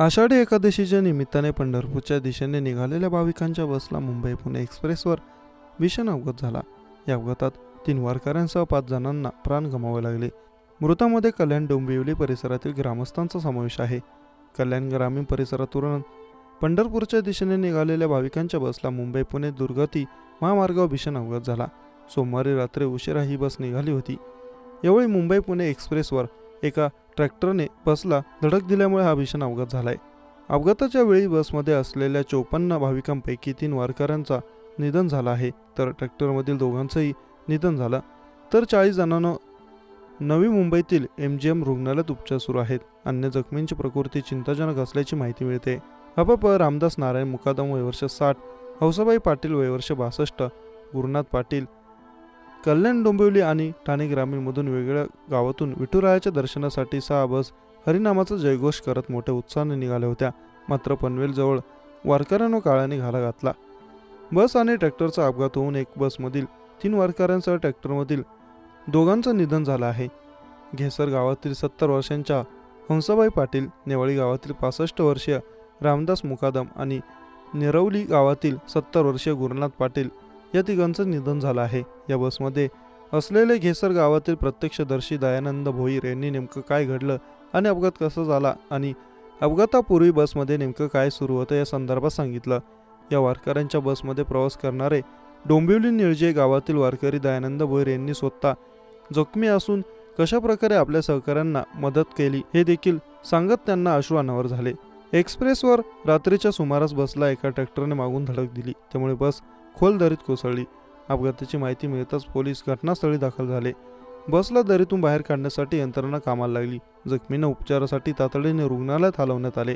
आषाढी एकादशीच्या निमित्ताने पंढरपूरच्या दिशेने निघालेल्या भाविकांच्या बसला मुंबई पुणे एक्सप्रेसवर. भीषण अपघात झाला. या अपघातात तीन वारकऱ्यांसह पाच जणांना प्राण गमावे लागले. मृतामध्ये कल्याण डोंबिवली परिसरातील ग्रामस्थांचा समावेश आहे. कल्याण ग्रामीण परिसरातून पंढरपूरच्या दिशेने निघालेल्या भाविकांच्या बसला मुंबई पुणे दुर्गती महामार्गावर भीषण अपघात झाला. सोमवारी रात्री उशिरा ही बस निघाली होती. यावेळी मुंबई पुणे एक्सप्रेसवर एका ट्रॅक्टरने बसला धडक दिल्यामुळे हा भीषण अपघात झालाय. अपघाताच्या वेळी बसमध्ये असलेल्या चोपन्न भाविकांपैकी तीन वारकऱ्यांचा निधन झालं आहे. तर ट्रॅक्टरमधील दोघांचंही निधन झालं. तर चाळीस जणांना नवी मुंबईतील एम जी एम रुग्णालयात उपचार सुरू आहेत. अन्य जखमींची प्रकृती चिंताजनक असल्याची माहिती मिळते. हपप रामदास नारायण मुकादम वयवर्ष साठ हौसाबाई पाटील वयवर्ष बासष्ट गुरुनाथ पाटील कल्याण डोंबिवली आणि ठाणे ग्रामीणमधून वेगळ्या गावातून विठुरायाच्या दर्शनासाठी सहा बस हरिनामाचा जयघोष करत मोठ्या उत्साहाने निघाल्या होत्या. मात्र पनवेलजवळ वारकऱ्यांना काळाने घाला घातला. बस आणि ट्रॅक्टरचा अपघात होऊन एक बसमधील तीन वारकऱ्यांसह ट्रॅक्टरमधील दोघांचं निधन झालं आहे. घेसर गावातील सत्तर वर्षांच्या हंसाबाई पाटील नेवाळी गावातील पासष्ट वर्षीय रामदास मुकादम आणि नेरवली गावातील सत्तर वर्षीय गुरुनाथ पाटील या तिघांचं निधन झालं आहे. या बसमध्ये असलेले घेसर गावातील प्रत्यक्षदर्शी दयानंद भोईर यांनी नेमकं काय घडलं आणि अपघात कसा झाला आणि अपघातापूर्वी बसमध्ये नेमकं काय सुरू होतं या संदर्भात सांगितलं. या वारकऱ्यांच्या बसमध्ये प्रवास करणारे डोंबिवली निळजे गावातील वारकरी दयानंद भोईर यांनी स्वतः जखमी असून कशाप्रकारे आपल्या सहकाऱ्यांना मदत केली हे देखील सांगत त्यांना अश्रू अनावर झाले. एक्सप्रेसवर रात्रीच्या सुमारास बसला एका ट्रॅक्टरने मागून धडक दिली. त्यामुळे बस खोल दरीत कोसळली. अपघाताची माहिती मिळताच पोलीस घटनास्थळी दाखल झाले. बसला दरीतून बाहेर काढण्यासाठी यंत्रणा कामाला लागली. जखमींना उपचारासाठी तातडीने रुग्णालयात हलवण्यात आले.